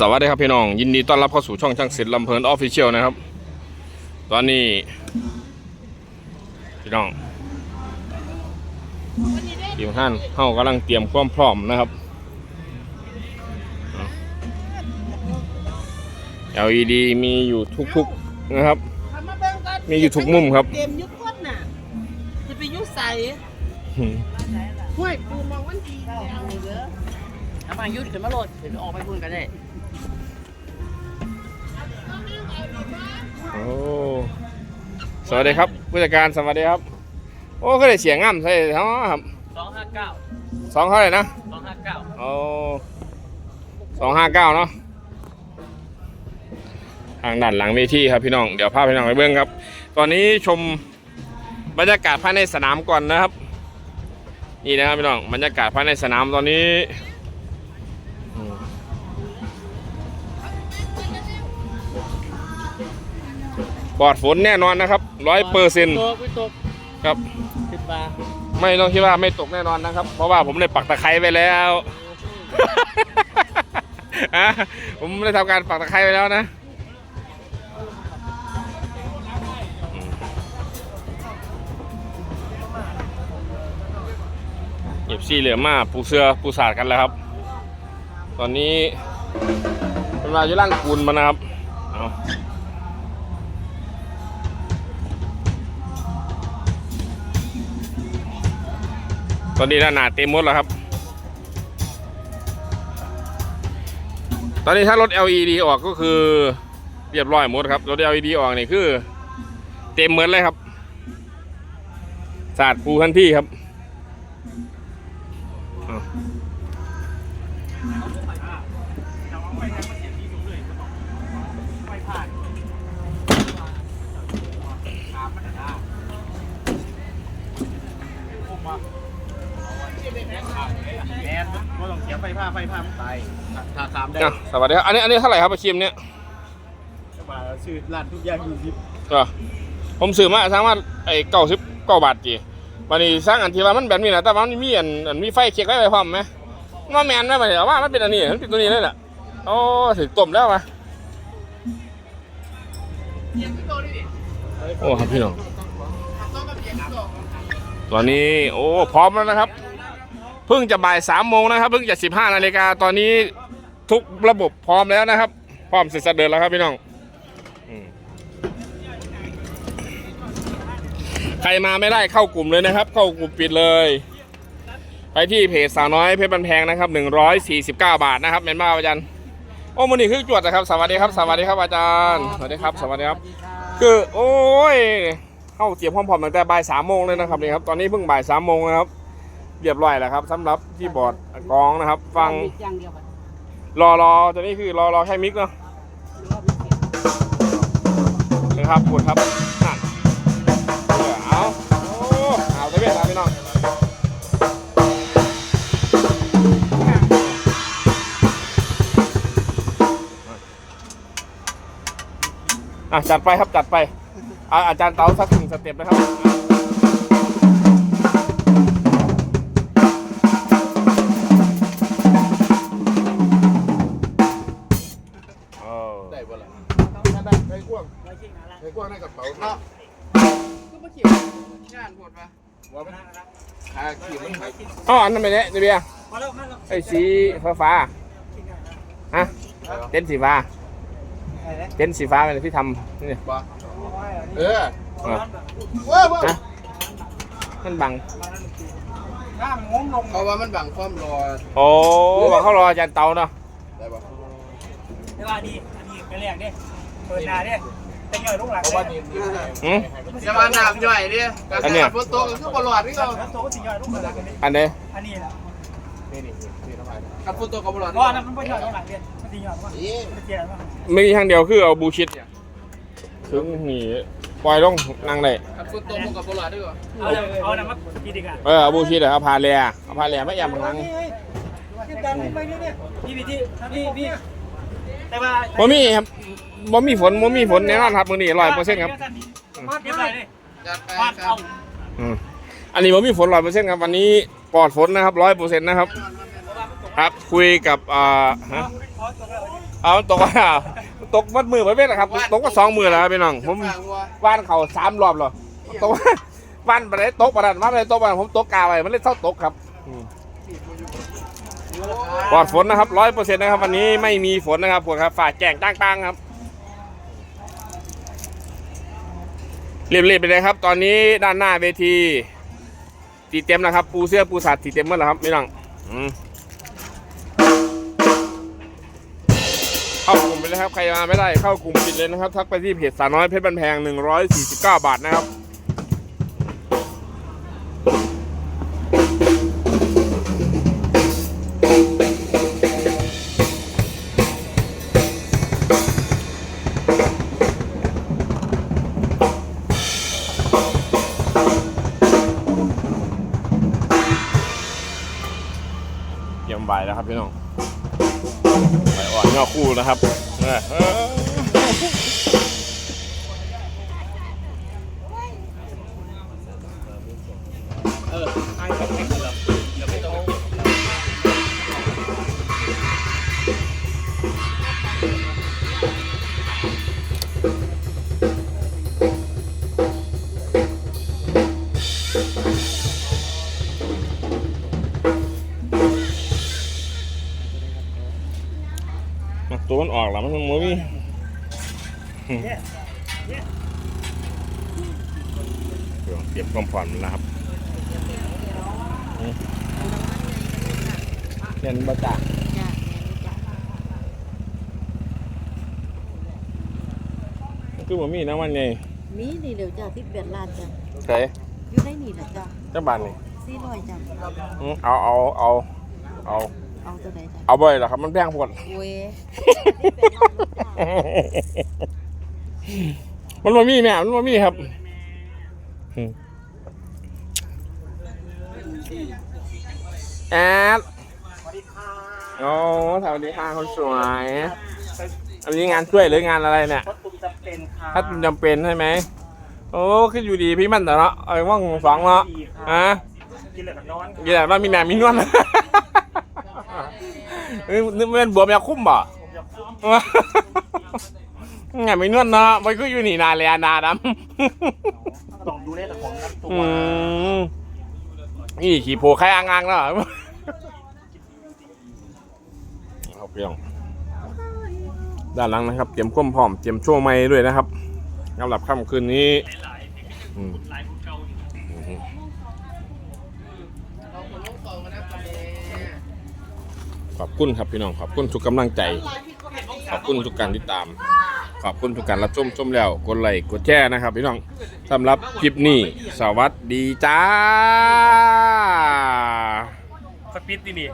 สวัสดีครับพี่น้อง ยินดีต้อนรับเข้าสู่ช่องช่างศิลป์ลำเพลินออฟฟิเชียลนะครับ ตอนนี้ พี่น้องทีมท่านเข้ากำลังเตรียมความพร้อมนะครับเอา LED มีอยู่ทุกๆนะครับทำมาเบิ่งก่อนมีอยู่ทุกมุมครับ เต็มยุคคนน่ะจะไปยุคใสห้วยปูมองวันดีแล้วเด้อน้ำมันยุดขึ้นมาโหลดเดี๋ยวออกไปพุ่นกันได้ โอ้สวัสดีครับผู้จัดการสวัสดีครับ โอ้ก็ได้เสียงง่ำใช่ทั้งครับสองห้าเก้าสองเท่าไหร่นะสองห้าเก้าโอ้สองห้าเก้าเนาะทางด้านหลังเวทีครับพี่น้องเดี๋ยวพาพี่น้องไปเบื้องครับ ตอนนี้ชมบรรยากาศภายในสนามก่อนนะครับ นี่นะครับพี่น้องบรรยากาศภายในสนามตอนนี้ ปลอดฝนแน่นอนนะครับร้อยเปอร์เซ็นต์ตกไม่ตกครับสิบบาทไม่ต้องคิดว่าไม่ตกแน่นอนนะครับ เพราะว่าผมได้ปักตะไคร้ไปแล้วอะผมได้ทำการปักตะไคร้ไปแล้วนะเก็บซี่เหลือมาปูเสือปูสาดกันแล้วครับ ตอนนี้เป็นมาอยู่ล่างปูนมานะครับเอา ตอนนี้ถ้าหนาเต็มหมดแล้วครับ ตอนนี้ถ้ารถ LED ออกก็คือเรียบร้อยหมดครับ รถ LED ออกนี่คือ เต็มเหมือนเลยครับสาดปูทันที่ครับ ผ้าไฟผ้ามันตายถ้าขามได้อะสวัสดีครับอันนี้อันนี้เท่าไหร่ครับอาชีพเนี้ยก็มาซื้อร้านทุกอย่างอยู่ที่ก็ผมซื้อมาสร้างว่าไอ้เก้าสิบเก้าบาทจีวันนี้สร้างอันที่ว่ามันแบบนี้นะแต่ว่ามันมีอันอันมีไฟเคียกไว้ไปพร้อมไหมว่าแมนไหมมันเดี๋ยวว่ามันเป็นอันนี้มันเป็นตัวนี้เลยแหละโอ้ถึงต้มแล้วมาโอ้ครับพี่น้องตอนนี้โอ้พร้อมแล้วนะครับ เพิ่งจะบ่ายสามโมงนะครับ เพิ่งจะสิบห้านาฬิกาตอนนี้ทุกระบบพร้อมแล้วนะครับ พร้อมเสร็จสะเดินแล้วครับพี่น้องอใครมาไม่ได้เข้ากลุ่มเลยนะครับ เข้ากลุ่มปิดเลย ไปที่เพจสาวน้อยเพชรบันแพงนะครับ149บาทนะครับเมนมาอาจารย์โอ้มันนี่คือจวดนะครับสวัสดีครับ สวัสดีครับอาจารย์สวัสดีครับ สวัสดีครับ คือโอ้ยเข้าเตรียมพร้อมๆตั้งแต่บ่ายสามโมงเลยนะครับนี่ครับตอนนี้เพิ่งบ่ายสามโมงนะครับ เรียบร้อยแล้วครับสำหรับที่บอร์ดกองนะครับ ฟังอย่างเดียวกันรอรอตัวนี้คือรอรอแค่มิกเนาะนะครับปวดครับนั่นเออเอาโอ้เอาไปเวียนครับพี่น้องอะจัดไปครับจัดไปอะอาจารย์เต๋าสักหนึ่งสเต็ปนะครับ เป๋าเนาะก็มาเขียนงานบทปะว่ามันขาขี่มันหายอ๋ออันนั้นไปเนี่ยเบียร์ไอ้สีฟ้าฟ้าๆฮะเต็นท์สีฟ้าเต็นท์สีฟ้าเป็นที่ทำนี่บ่เอออะว้าวว้าวฮะมันบังเขาว่ามันบังความรอโอ้บังเขารออาจารย์เตาเนาะได้บ่เดี๋ยวอันนี้อันนี้เป็นแรกดิเปิดหน้าดิ แต่เงยลูกหลังเพราะเลว่ายนี่นี่อืม จะมาน้ำย่อยดิอันเนี้ยฝนตกก็คือบ่รอดนี่ก็แล้วตัวก็สิย่อยลูกหลังกันดิอันนี้อันนี้แหละนี่นี่นี่ทำไมกับฝนตกก็บ่รอดเพราะอันนั้นมันไม่ย่อยลูกหลังดิมันสิย่อยว่านี่มันเจียว่าไม่มีทางเดียวคือเอาบูชิดถึงนี่ปล่อยลงนั่งได้กับฝนตกมันก็บ่รอดด้วยเอาเอาน้ำมันกินดีกันเออเอาบูชิดเลยเอาพาเรียเอาพาเรียไม่ยำข้างหลังพี่พี่ที่พี่พี่ แต่ว่าบ่มีครับบ่มีฝนบ่มีฝนแน่นอนครับมื้อนี้ร้อยเปอร์เซ็นต์ครับเก็บไปดิจัดไปวาดครัเอาบอืมอันนี้ผมมีฝนร้อยเปอร์เซ็นต์ครับวันนี้ปลอดฝนนะครับร้อยเปอร์เซ็นต์นะครับ ครับคุยกับอ่าฮะเอาตกว่าตกมัดมือไปเป็นนะครับ ตกก็สองมือแล้วครับพี่น้องผมว่านเขาสามรอบแล้วตกว่านไปไหนตกประดันว่านไปไหนตกประดันผมตกกาไปมันเล่นเท่าตกครับอืม ปลอดฝนนะครับร้อยเปอร์เซ็นต์นะครับ วันนี้ไม่มีฝนนะครับพวครับฝ่าแจ้งตั้งๆครับเรียบๆไปเลยครับ ตอนนี้ด้านหน้าเวทีตีเต็มแล้วครับ ปูเสื้อปูสัตว์ตีเต็มหมดแล้วครับไม่ต้องเข้ากลุ่มไปเลยครับใครมาไม่ได้เข้ากลุ่มปิดเลยนะครับ ทักไปที่เพจสาน้อยเพชรบันแพง 149 บาทนะครับ ใบแล้วครับพี่น้องใบอ่อนงอคู่นะครับเออไอ้แบบ ตัวมันออกแล้วมันมันมีเตรียมความผ่อนมันแล้วครับเรียนบาจ่าจ้าคือมันมีนะวันไงนี่นี่เดี๋ยวจ้าที่เบียดลานจ้าใช่อยู่ในนี่แหละจ้าเจ้าบ้านนี่สี่ร้อยจ้าอืมเอาเอาเอาเอา เอาตัวไหนจ้าเอาบ่อยเหรอครับ มันแพงพอดโอ้ยมันมามีแม่ มันมามีครับอืมแอดสวัสดีค่ะโอ้สวัสดีค่ะคนสวย อันนี้งานช่วยหรืองานอะไรเนี่ยรถตุ้มจะเป็นค่ะถ้าจำเป็นใช่ไหม โอ้ขึ้นอยู่ดีพี่มันแต่เนาะเอ้ยว่างสองเนาะฮะกินเหลือกับนอนยี่แต่ว่ามีแม่มีนวล เอ้ยนึกว่าเป็นบัวแมวคุ้มบ่ผมจะคุ้มไงไม่นวลเนาะมันก็อยู่นี่นานเลยอะนาดำต้องดูแลแต่ของกันตัวอืมนี่ขี่โพใครอ่างๆเนาะเอาเพียงด้านหลังนะครับ เตรียมความพร้อม เตรียมโช่วงไม้ด้วยนะครับสำหรับค่ำคืนนี้อืมอืม ขอบคุณครับพี่น้องขอบคุณทุกกำลังใจ ขอบคุณทุกการติดตาม ขอบคุณทุกการรับชมชมแล้วกดไลค์กดแชร์นะครับ พี่น้องสำหรับคลิปนี้สวัสดีจ้า สปีดที่นี่